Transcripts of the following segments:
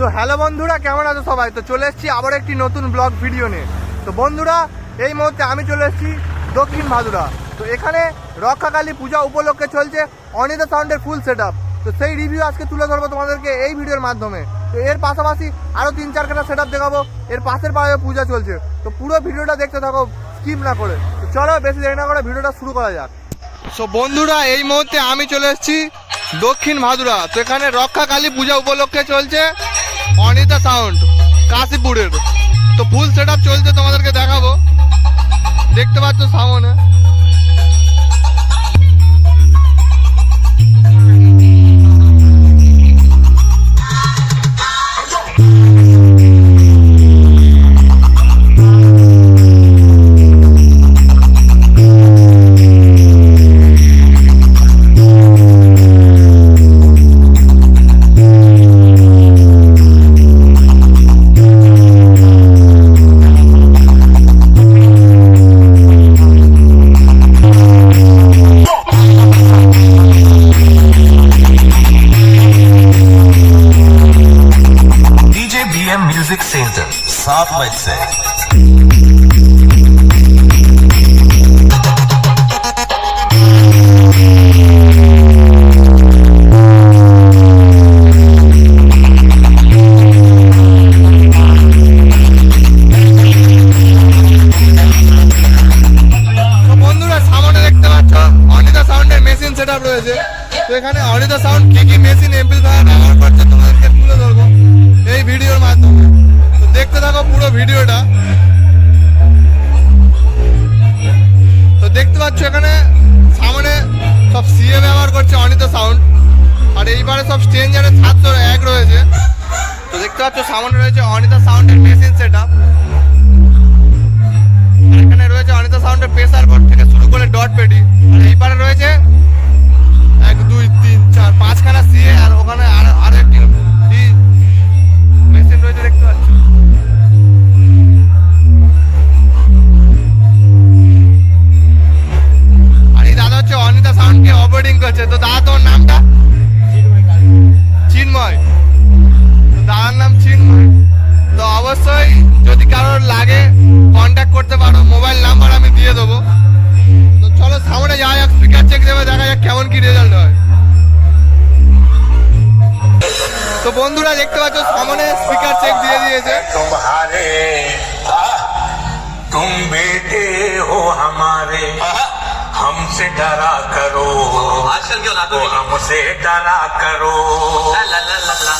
So hello বন্ধুরা, কেমন আছো সবাই? তো চলে এসেছি আবার একটি নতুন ব্লগ ভিডিও নিয়ে। তো বন্ধুরা, এই মুহূর্তে আমি চলে এসেছি দক্ষিণ ভাদুরা তো এখানে রক্ষাকালী পূজা উপলক্ষে চলছে অনিতা সাউন্ডের ফুল সেট তো সেই রিভিউ আজকে তুলে ধরবো তোমাদেরকে এই ভিডিওর মাধ্যমে। তো এর পাশাপাশি আরও তিন চারখানা সেট আপ দেখাবো। এর পাশের পাড়ায় পূজা চলছে। তো পুরো ভিডিওটা দেখতে থাকো স্কিপ না করে। তো চলো, বেশি দেরি না করে ভিডিওটা শুরু করা যাক। সো বন্ধুরা, এই মুহূর্তে আমি চলে এসেছি দক্ষিণ ভাদুরা তো এখানে রক্ষা কালী পূজা উপলক্ষে চলছে অনিতা সাউন্ড কাশীপুরের। তো ফুল সেট চলছে তোমাদেরকে দেখাবো। দেখতে পাচ্ছ সামনে পাচ্ছ? অনিতা সাউন্ডের মেশিন সেট রয়েছে। তো এখানে অনিতা সাউন্ড কি কি মেশিন এমপ্লিফায়ার ব্যবহার করছে তোমাদেরকে তুলে ধরবো। এই ভিডিওর মাধ্যমে। তো দেখতে থাকো পুরো ভিডিওটা। তো দেখতে পাচ্ছ এখানে সামনে সব সিএ ব্যবহার করছে অনিতা সাউন্ড। আর এইবারে সব স্ট্রেঞ্জারের সাতশো এক রয়েছে। তো দেখতে পাচ্ছ সামনে রয়েছে অনিতা সাউন্ডের মেশিন সেট আর এখানে রয়েছে অনিতা সাউন্ডের প্রেসার বোর্ড থেকে শুরু করে ডট পেডি যাক কেমন কি রেজাল্ট হয় তো বন্ধুরা দেখতে পাচ্ছ সামনে স্পিকার চেক দিয়ে দিয়েছে तुम्हारे तुम बेटे हो हमारे हमसे डरा करो आजकल के औलादों वो में हमसे डरा करो ला ला ला ला ला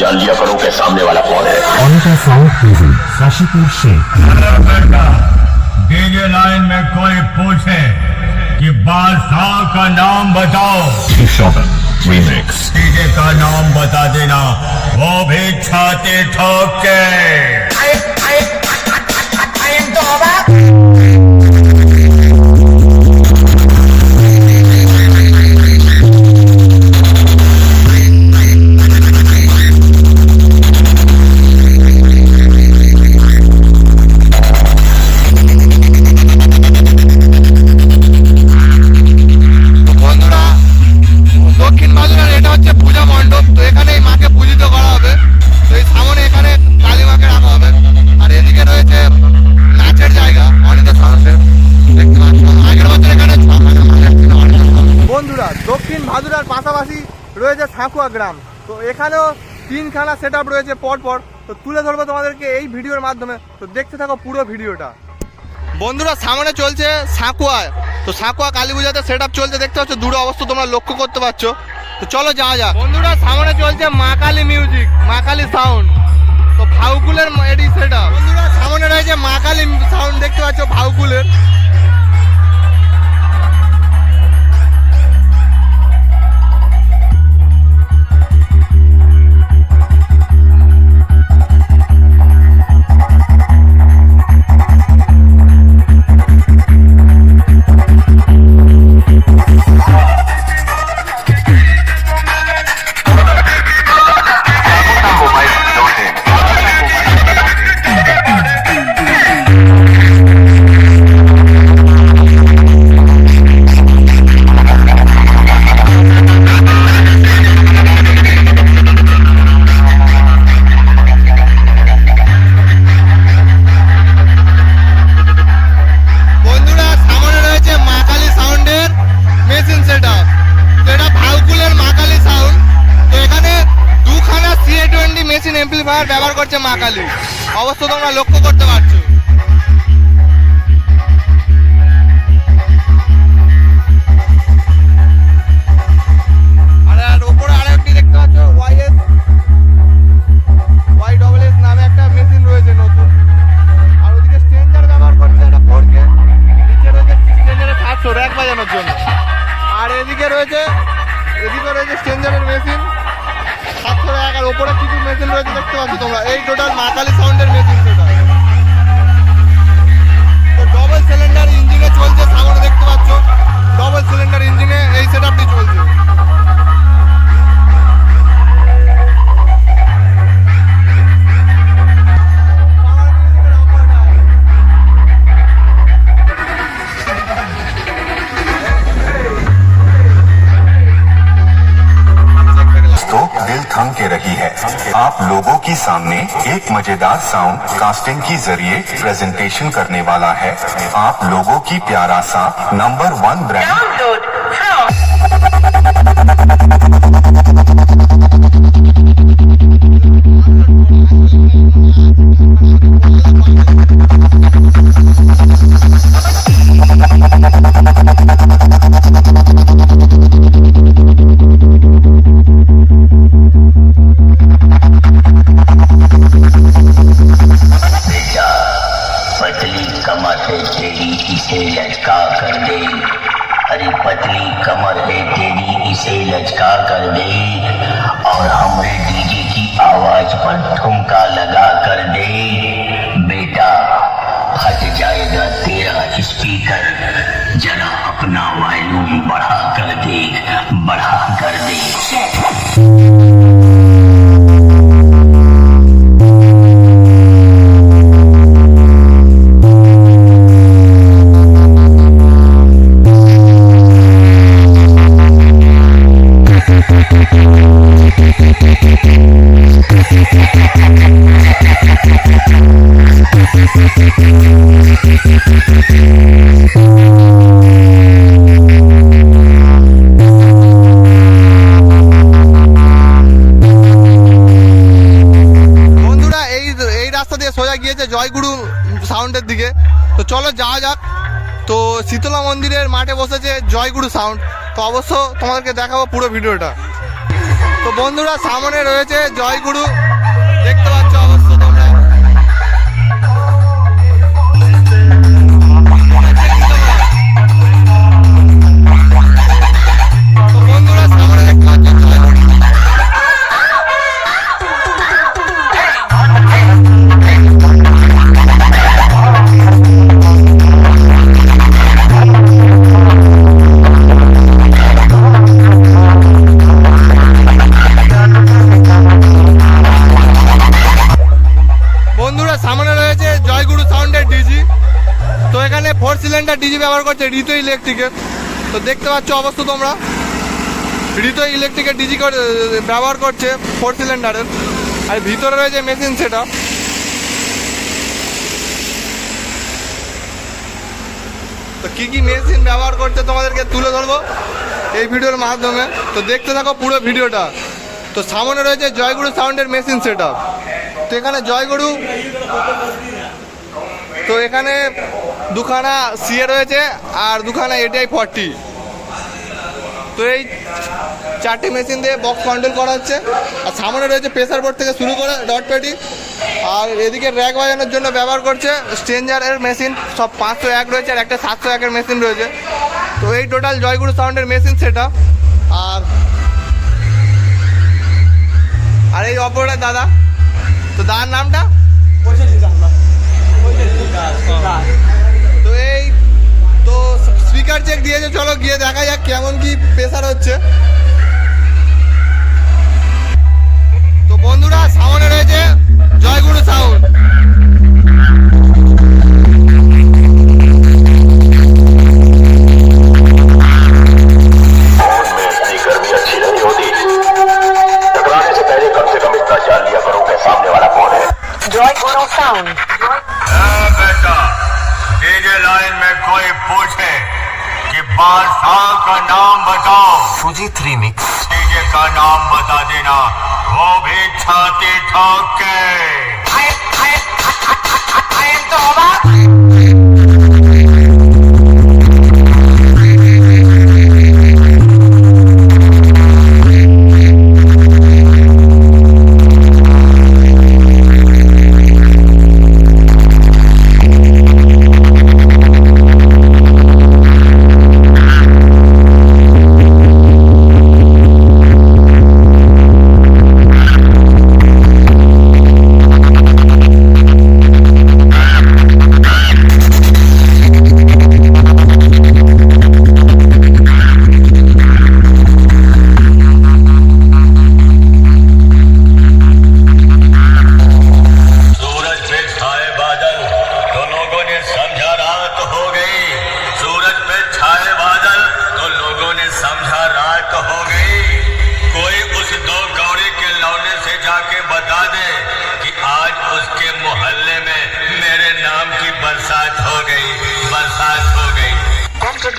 जान लिया करो कि सामने वाला कौन है डीजे लाइन में कोई पूछे कि बादशाह का नाम बताओ रीमिक्स डीजे का नाम बता देना वो भी छाती ठोक के সাঁকুয়া গ্রাম। তো এখানেও তিনখানা সেট আপ রয়েছে পরপর। তো তুলে ধরবো তোমাদেরকে এই ভিডিওর মাধ্যমে। তো দেখতে থাকো পুরো ভিডিওটা। বন্ধুরা সামনে চলছে সাঁকুয়া। তো সাঁকুয়া কালী পূজাতে সেট আপ চলছে। দেখতে পাচ্ছ দূরে অবস্থা তোমরা লক্ষ্য করতে পারছ। তো চলো যাওয়া যাক। বন্ধুরা সামনে চলছে মা কালী মিউজিক মা কালী সাউন্ড তো ভাউকুলের এটি সেট আপ বন্ধুরা সামনে রয়েছে মা কালী সাউন্ড দেখতে পাচ্ছ ভাউকুলের। করছে মা কালী। অবশ্য তোমরা লক্ষ্য করতে পারছ। सामने एक मज़ेदार साउंड कास्टिंग के ज़रिए प्रेजेंटेशन करने वाला है। आप लोगों की प्यारा सा नंबर वन ब्रांड पतली कमर है तेरी, इसे लचका कर दे। अरे पतली कमर है तेरी, इसे लचका कर दे। और हमरे डीजे की आवाज़ पर ठुमका लगा कर दे। बेटा, फट जाएगा तेरा स्पीकर, जरा अपना वॉल्यूम बढ़ा कर दे, बढ़ा कर दे। তো শীতলা মন্দিরের মাঠে বসেছে জয়গুরু সাউন্ড। তো অবশ্য তোমাদেরকে দেখাবো পুরো ভিডিওটা। তো বন্ধুরা, সামনে রয়েছে জয়গুরু। সিলিন্ডার ডিজি ব্যবহার করছে ঋতু ইলেকট্রিকের। তো দেখতে পাচ্ছ অবস্থা তোমরা। ঋতু ইলেকট্রিকের ডিজি ব্যবহার করছে ফোর সিলিন্ডারের। আর ভিতরে রয়েছে মেশিন সেটা তো কি কি মেশিন ব্যবহার করছে তোমাদেরকে তুলে ধরবো এই ভিডিওর মাধ্যমে। তো দেখতে থাকো পুরো ভিডিওটা। তো সামনে রয়েছে জয়গুরু সাউন্ডের মেশিন সেট তো এখানে জয়গুরু তো এখানে দুখানা সিএ রয়েছে আর দুখানা এটিআই ফর্টি তো এই চারটি মেশিন দিয়ে বক্স কন্ট্রোল করা হচ্ছে। আর সামনে রয়েছে প্রেসার বোর্ড থেকে শুরু করে ডট পেটি আর এদিকে র্যাক বাজানোর জন্য ব্যবহার করছে স্ট্রেঞ্জারের মেশিন সব পাঁচশো এক রয়েছে আর একটা সাতশো একের মেশিন রয়েছে। তো এই টোটাল জয়গুরু সাউন্ডের মেশিন সেটা। আর আর এই অপরটা দাদা। তো দাদার নামটা? স্পিকার চেক দিয়েছে, চলো গিয়ে দেখা যাক কেমন কি প্রেসার হচ্ছে। তো বন্ধুরা সামনে রয়েছে জয়গুরু সাউন্ড वो भी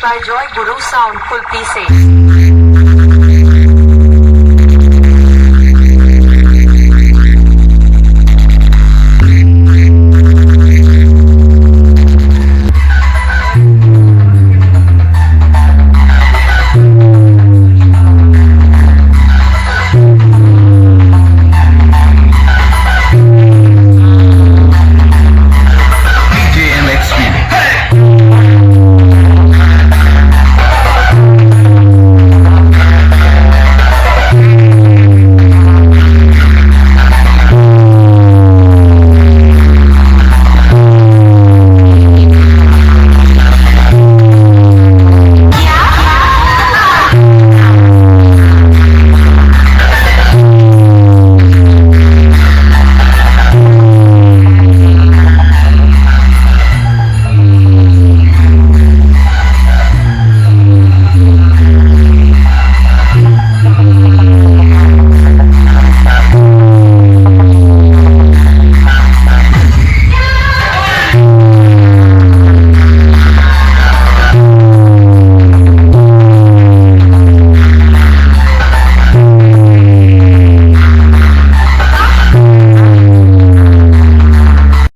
by Joy Guru Sound Full PC.